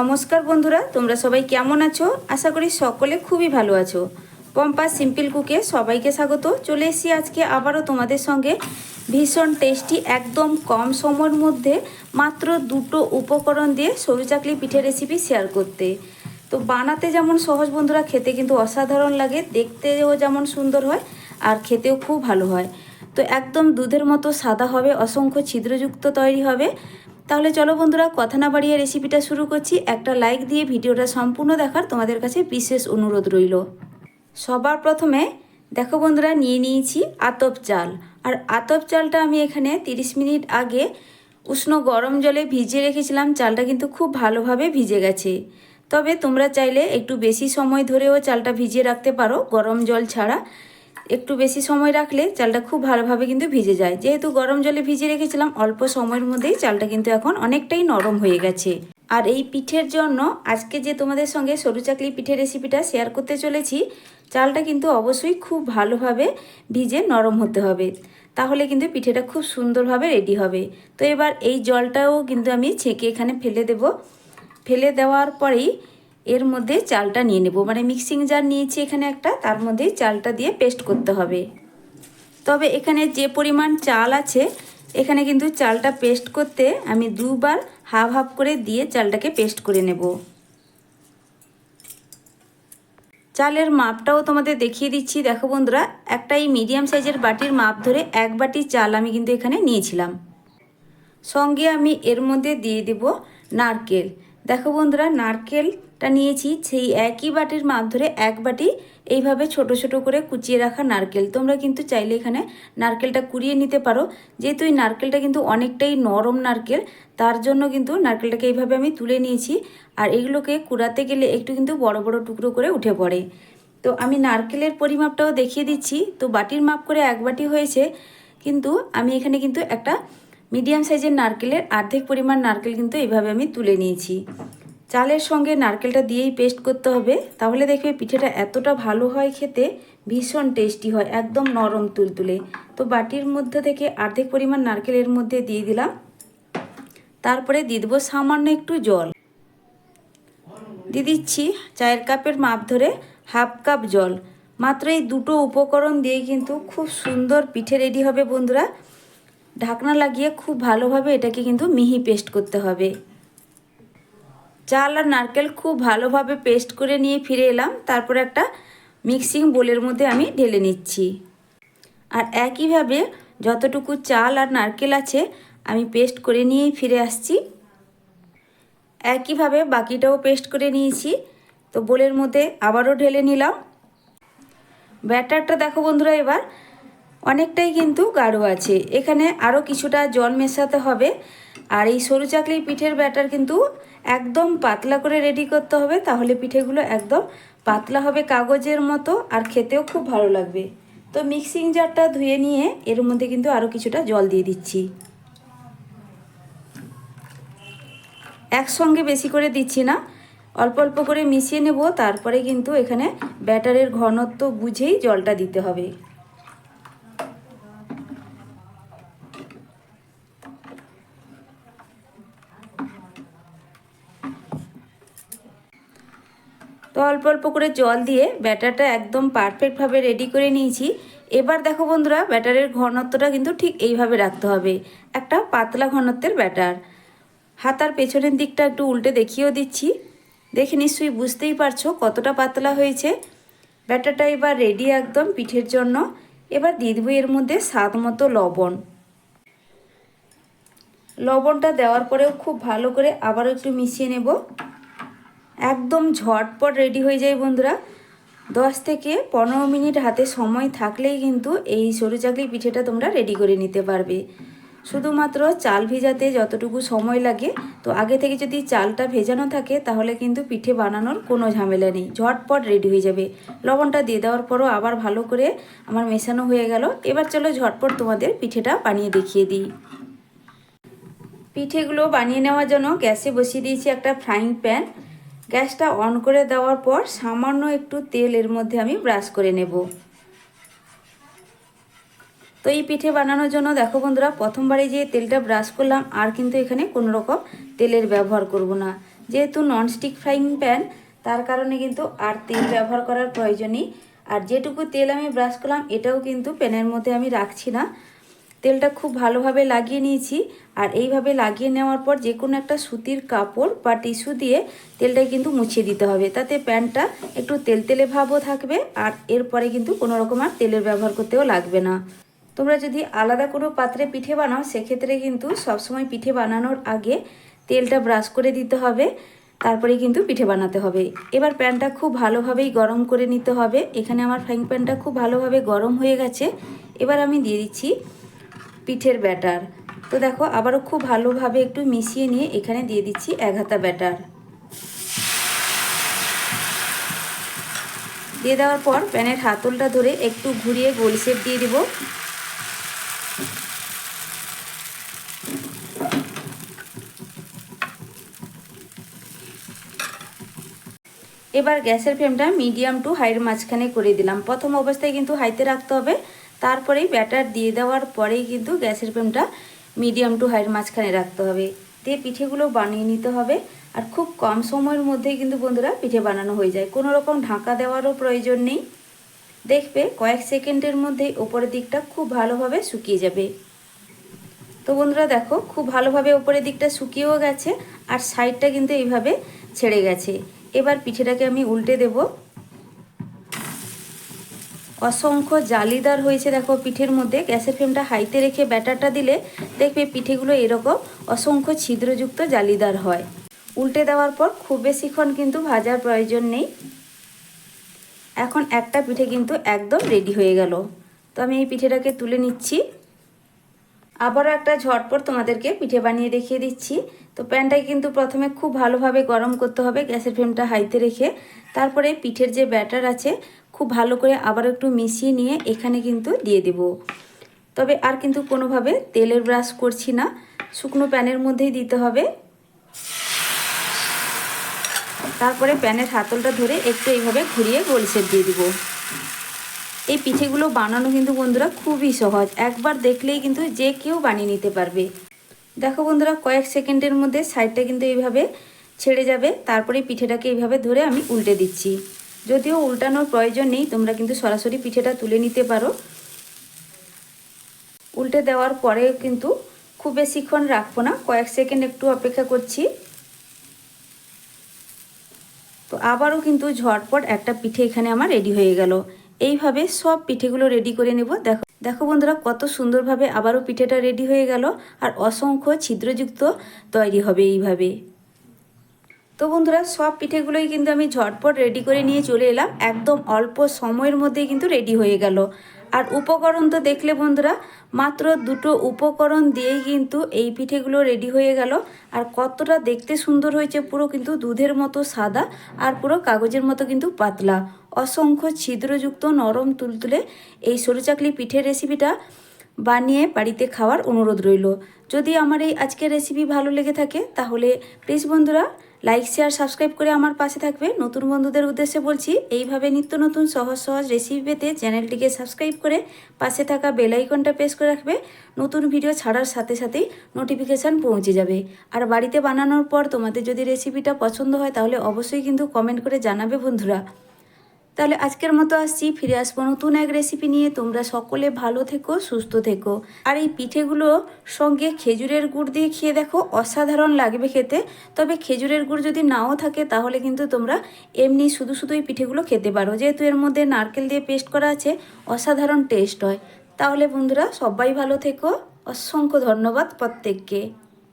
নমস্কার বন্ধুরা, তোমরা সবাই কেমন আছো? আশা করি সকলে খুবই ভালো আছো। পম্পা সিম্পল কুকে সবাইকে স্বাগত। চলে এসেছি আজকে আবারও তোমাদের সঙ্গে। ভীষণ টেস্টি, একদম কম সময়ের মধ্যে মাত্র দুটো উপকরণ দিয়ে সরু চাকলি পিঠের রেসিপি শেয়ার করতে। তো বানাতে যেমন সহজ বন্ধুরা, খেতে কিন্তু অসাধারণ লাগে, দেখতেও যেমন সুন্দর হয়, আর খেতেও খুব ভালো হয়। তো একদম দুধের মতো সাদা হবে, অসংখ্য ছিদ্রযুক্ত তৈরি হবে। তাহলে চলো বন্ধুরা, কথা না বাড়িয়ে রেসিপিটা শুরু করছি। একটা লাইক দিয়ে ভিডিওটা সম্পূর্ণ দেখার তোমাদের কাছে বিশেষ অনুরোধ রইল। সবার প্রথমে দেখো বন্ধুরা, নিয়ে নিয়েছি আতপ চাল। আর আতপ চালটা আমি এখানে 30 মিনিট আগে উষ্ণ গরম জলে ভিজিয়ে রেখেছিলাম। চালটা কিন্তু খুব ভালোভাবে ভিজে গেছে। তবে তোমরা চাইলে একটু বেশি সময় ধরেও চালটা ভিজিয়ে রাখতে পারো। গরম জল ছাড়া। একটু বেশি সময় রাখলে চালটা খুব ভালোভাবে কিন্তু ভিজে যায়। যেহেতু গরম জলে ভিজে রেখেছিলাম, অল্প সময়ের মধ্যেই চালটা কিন্তু এখন অনেকটাই নরম হয়ে গেছে। আর এই পিঠের জন্য আজকে যে তোমাদের সঙ্গে সরু চাকলি পিঠের রেসিপিটা শেয়ার করতে চলেছি, চালটা কিন্তু অবশ্যই খুব ভালোভাবে ভিজে নরম হতে হবে। তাহলে কিন্তু পিঠেটা খুব সুন্দরভাবে রেডি হবে। তো এবার এই জলটাও কিন্তু আমি ছেঁকে এখানে ফেলে দেব। ফেলে দেওয়ার পরেই এর মধ্যে চালটা নিয়ে নেব। মানে মিক্সিং জার নিয়েছি এখানে একটা, তার মধ্যেই চালটা দিয়ে পেস্ট করতে হবে। তবে এখানে যে পরিমাণ চাল আছে, এখানে কিন্তু চালটা পেস্ট করতে আমি দুবার হাফ হাফ করে দিয়ে চালটাকে পেস্ট করে নেব। চালের মাপটাও তোমাদের দেখিয়ে দিচ্ছি। দেখো বন্ধুরা, একটা এই মিডিয়াম সাইজের বাটির মাপ ধরে এক বাটি চাল আমি কিন্তু এখানে নিয়েছিলাম। সঙ্গে আমি এর মধ্যে দিয়ে দেব নারকেল। দেখো বন্ধুরা নারকেলটা নিয়েছি, সেই একই বাটির মাপ ধরে এক বাটি এইভাবে ছোট ছোট করে কুচিয়ে রাখা নারকেল। তোমরা কিন্তু চাইলে এখানে নারকেলটা কুড়িয়ে নিতে পারো। যেহেতু এই নারকেলটা কিন্তু অনেকটাই নরম নারকেল, তার জন্য কিন্তু নারকেলটাকে এইভাবে আমি তুলে নিয়েছি। আর এগুলোকে কুড়াতে গেলে একটু কিন্তু বড় বড় টুকরো করে উঠে পড়ে। তো আমি নারকেলের পরিমাপটাও দেখিয়ে দিচ্ছি। তো বাটির মাপ করে এক বাটি হয়েছে, কিন্তু আমি এখানে কিন্তু একটা মিডিয়াম সাইজের নারকেলের অর্ধেক পরিমাণ নারকেল কিন্তু এইভাবে আমি তুলে নিয়েছি। চালের সঙ্গে নারকেলটা দিয়েই পেস্ট করতে হবে। তাহলে দেখবে পিঠেটা এতটা ভালো হয় খেতে, ভীষণ টেস্টি হয়, একদম নরম তুলতুলে। তো বাটির মধ্যে থেকে অর্ধেক পরিমাণ নারকেলের মধ্যে দিয়ে দিলাম। তারপরে দিয়ে দেবো সামান্য একটু জল। দিয়ে দিচ্ছি চায়ের কাপের মাপ ধরে হাফ কাপ জল। মাত্র এই দুটো উপকরণ দিয়ে কিন্তু খুব সুন্দর পিঠে রেডি হবে বন্ধুরা। ঢাকনা লাগিয়ে খুব ভালোভাবে এটাকে কিন্তু মিহি পেস্ট করতে হবে। চাল আর নারকেল খুব ভালোভাবে পেস্ট করে নিয়ে ফিরে এলাম। তারপর একটা মিক্সিং বোলের মধ্যে আমি ঢেলে নিচ্ছি। আর একইভাবে যতটুকু চাল আর নারকেল আছে, আমি পেস্ট করে নিয়েই ফিরে আসছি। একইভাবে বাকিটাও পেস্ট করে নিয়েছি। তো বোলের মধ্যে আবারও ঢেলে নিলাম। ব্যাটারটা দেখো বন্ধুরা এবার অনেকটাই কিন্তু গাঢ় আছে। এখানে আরও কিছুটা জল মেশাতে হবে। আর এই সরু চাকলি পিঠের ব্যাটার কিন্তু একদম পাতলা করে রেডি করতে হবে, তাহলে পিঠেগুলো একদম পাতলা হবে কাগজের মতো আর খেতেও খুব ভালো লাগবে। তো মিক্সিং জারটা ধুয়ে নিয়ে এর মধ্যে কিন্তু আরও কিছুটা জল দিয়ে দিচ্ছি। একসঙ্গে বেশি করে দিচ্ছি না, অল্প অল্প করে মিশিয়ে নেব, তারপরে কিন্তু এখানে ব্যাটারের ঘনত্ব বুঝেই জলটা দিতে হবে। তো অল্প অল্প করে জল দিয়ে ব্যাটারটা একদম পারফেক্টভাবে রেডি করে নিয়েছি। এবার দেখো বন্ধুরা, ব্যাটারের ঘনত্বটা কিন্তু ঠিক এইভাবে রাখতে হবে। একটা পাতলা ঘনত্বের ব্যাটার। হাতার পেছনের দিকটা একটু উল্টে দেখিয়েও দিচ্ছি। দেখে নিশ্চয়ই বুঝতেই পারছ কতটা পাতলা হয়েছে। ব্যাটারটা এবার রেডি একদম পিঠের জন্য। এবার দিয়ে দেবো এর মধ্যে স্বাদ মতো লবণ। লবণটা দেওয়ার পরেও খুব ভালো করে আবারও একটু মিশিয়ে নেব। একদম ঝটপট রেডি হয়ে যায় বন্ধুরা। দশ থেকে পনেরো মিনিট হাতে সময় থাকলেই কিন্তু এই সরু চাকলি পিঠেটা তোমরা রেডি করে নিতে পারবে। শুধুমাত্র চাল ভেজাতে যতটুকু সময় লাগে, তো আগে থেকে যদি চালটা ভেজানো থাকে, তাহলে কিন্তু পিঠে বানানোর কোনো ঝামেলা নেই। ঝটপট রেডি হয়ে যাবে। লবণটা দিয়ে দেওয়ার পরও আবার ভালো করে আমার মেশানো হয়ে গেল। এবার চলো ঝটপট তোমাদের পিঠেটা বানিয়ে দেখিয়ে দিই। পিঠেগুলো বানিয়ে নেওয়ার জন্য গ্যাসে বসিয়ে দিয়েছি একটা ফ্রাইং প্যান গ্যাসটা অন করে দেওয়ার পর সামান্য একটু তেল এর মধ্যে আমি ব্রাশ করে নেব। তো এই পিঠে বানানোর জন্য দেখো বন্ধুরা, প্রথমবারে যে তেলটা ব্রাশ করলাম, আর কিন্তু এখানে কোনো রকম তেলের ব্যবহার করব না। যেহেতু ননস্টিক ফ্রাইং প্যান তার কারণে কিন্তু আর তেল ব্যবহার করার প্রয়োজন নেই। আর যেটুকু তেল আমি ব্রাশ করলাম, এটাও কিন্তু প্যানের মধ্যে আমি রাখছি না। তেলটা খুব ভালোভাবে লাগিয়ে নিয়েছি। আর এইভাবে লাগিয়ে নেওয়ার পর যে কোনো একটা সুতির কাপড় বা টিস্যু দিয়ে তেলটা কিন্তু মুছিয়ে দিতে হবে। তাতে প্যানটা একটু তেলতেলে ভাবও থাকবে আর এরপরে কিন্তু কোনো রকম আর তেলের ব্যবহার করতেও লাগবে না। তোমরা যদি আলাদা কোনো পাত্রে পিঠে বানাও, সেক্ষেত্রে কিন্তু সবসময় পিঠে বানানোর আগে তেলটা ব্রাশ করে দিতে হবে। তারপরে কিন্তু পিঠে বানাতে হবে। এবার প্যানটা খুব ভালোভাবেই গরম করে নিতে হবে। এখানে আমার ফ্রাইং প্যানটা খুব ভালোভাবে গরম হয়ে গেছে। এবার আমি দিয়ে দিচ্ছি পিঠের ব্যাটার। তো দেখো, আবারও খুব ভালোভাবে একটু মিশিয়ে নিয়ে এখানে দিয়ে দিচ্ছি এক হাতা ব্যাটার। দিয়ে দেওয়ার পর প্যানের হাতলটা ধরে একটু ঘুরিয়ে গোল শেপ দিয়ে দেবো। এবার গ্যাসের ফ্লেমটা মিডিয়াম টু হাইয়ের মাঝখানে করে দিলাম। প্রথম অবস্থায় কিন্তু হাইতে রাখতে হবে। তারপরেই ব্যাটার দিয়ে দেওয়ার পরেই কিন্তু গ্যাসের ফ্লেমটা মিডিয়াম টু হাইয়ের মাঝখানে রাখতে হবে। দিয়ে পিঠেগুলো বানিয়ে নিতে হবে। আর খুব কম সময়ের মধ্যেই কিন্তু বন্ধুরা পিঠে বানানো হয়ে যায়। কোনো রকম ঢাকা দেওয়ারও প্রয়োজন নেই। দেখবে কয়েক সেকেন্ডের মধ্যেই ওপরের দিকটা খুব ভালোভাবে শুকিয়ে যাবে। তো বন্ধুরা দেখো, খুব ভালোভাবে ওপরের দিকটা শুকিয়েও গেছে আর সাইডটা কিন্তু এইভাবে ছেড়ে গেছে। এবার পিঠেটাকে আমি উল্টে দেব। অসংখ্য জালিদার হয়েছে দেখো পিঠের মধ্যে। গ্যাসের ফ্লেমটা হাইতে রেখে ব্যাটারটা দিলে দেখবে পিঠেগুলো এরকম অসংখ্য ছিদ্রযুক্ত জালিদার হয়। উল্টে দেওয়ার পর খুব বেশিক্ষণ কিন্তু ভাজার প্রয়োজন নেই। এখন একটা পিঠে কিন্তু একদম রেডি হয়ে গেল। তো আমি এই পিঠেটাকে তুলে নিচ্ছি। আবারও একটা ঝটপট তোমাদেরকে পিঠে বানিয়ে দেখিয়ে দিচ্ছি। তো প্যানটাকে কিন্তু প্রথমে খুব ভালোভাবে গরম করতে হবে গ্যাসের ফ্লেমটা হাইতে রেখে। তারপরে পিঠের যে ব্যাটার আছে খুব ভালো করে আবার একটু মিশিয়ে নিয়ে এখানে কিন্তু দিয়ে দেব। তবে আর কিন্তু কোনোভাবে তেলের ব্রাশ করছি না। শুকনো প্যানের মধ্যেই দিতে হবে। তারপরে প্যানের হাতলটা ধরে একটু এইভাবে ঘুরিয়ে গোল শেপ দিয়ে দিব। এই পিঠেগুলো বানানো কিন্তু বন্ধুরা খুবই সহজ। একবার দেখলেই কিন্তু যে কেউ বানিয়ে নিতে পারবে। দেখো বন্ধুরা, কয়েক সেকেন্ডের মধ্যে সাইডটা কিন্তু এইভাবে ছেড়ে যাবে। তারপরে পিঠেটাকে এইভাবে ধরে আমি উল্টে দিচ্ছি। যদিও উল্টানোর প্রয়োজন নেই, তোমরা কিন্তু সরাসরি পিঠেটা তুলে নিতে পারো। উল্টে দেওয়ার পরে কিন্তু খুব বেশিক্ষণ রাখব না, কয়েক সেকেন্ড একটু অপেক্ষা করছি। তো আবারও কিন্তু ঝটপট একটা পিঠে এখানে আমার রেডি হয়ে গেল। এইভাবে সব পিঠেগুলো রেডি করে নেব। দেখো দেখো বন্ধুরা, কত সুন্দরভাবে আবারও পিঠেটা রেডি হয়ে গেল, আর অসংখ্য ছিদ্রযুক্ত তৈরি হবে এইভাবে। তো বন্ধুরা, সব পিঠেগুলোই কিন্তু আমি ঝটপট রেডি করে নিয়ে চলে এলাম। একদম অল্প সময়ের মধ্যেই কিন্তু রেডি হয়ে গেল। আর উপকরণ তো দেখলে বন্ধুরা, মাত্র দুটো উপকরণ দিয়েই কিন্তু এই পিঠেগুলো রেডি হয়ে গেল। আর কতটা দেখতে সুন্দর হয়েছে, পুরো কিন্তু দুধের মতো সাদা আর পুরো কাগজের মতো কিন্তু পাতলা। অসংখ্য ছিদ্রযুক্ত নরম তুলতুলে এই সরু চাকলি পিঠের রেসিপিটা বানিয়ে বাড়িতে খাওয়ার অনুরোধ রইল। যদি আমার এই আজকের রেসিপি ভালো লেগে থাকে, তাহলে প্লিজ বন্ধুরা লাইক শেয়ার সাবস্ক্রাইব করে আমার পাশে থাকবে। নতুন বন্ধুদের উদ্দেশ্যে বলছি, এইভাবে নিত্য নতুন সহজ সহজ রেসিপি পেতে চ্যানেলটিকে সাবস্ক্রাইব করে পাশে থাকা বেল আইকনটা প্রেস করে রাখবে। নতুন ভিডিও ছাড়ার সাথে সাথেই নোটিফিকেশান পৌঁছে যাবে। আর বাড়িতে বানানোর পর তোমাদের যদি রেসিপিটা পছন্দ হয়, তাহলে অবশ্যই কিন্তু কমেন্ট করে জানাবে বন্ধুরা। তাহলে আজকের মতো আসছি, ফিরে আসব নতুন এক রেসিপি নিয়ে। তোমরা সকলে ভালো থেকো, সুস্থ থেকো। আর এই পিঠেগুলো সঙ্গে খেজুরের গুড় দিয়ে খেয়ে দেখো, অসাধারণ লাগবে খেতে। তবে খেজুরের গুড় যদি নাও থাকে, তাহলে কিন্তু তোমরা এমনি শুধু শুধু এই পিঠেগুলো খেতে পারো। যেহেতু এর মধ্যে নারকেল দিয়ে পেস্ট করা আছে, অসাধারণ টেস্ট হয়। তাহলে বন্ধুরা সবাই ভালো থেকো। অসংখ্য ধন্যবাদ প্রত্যেককে।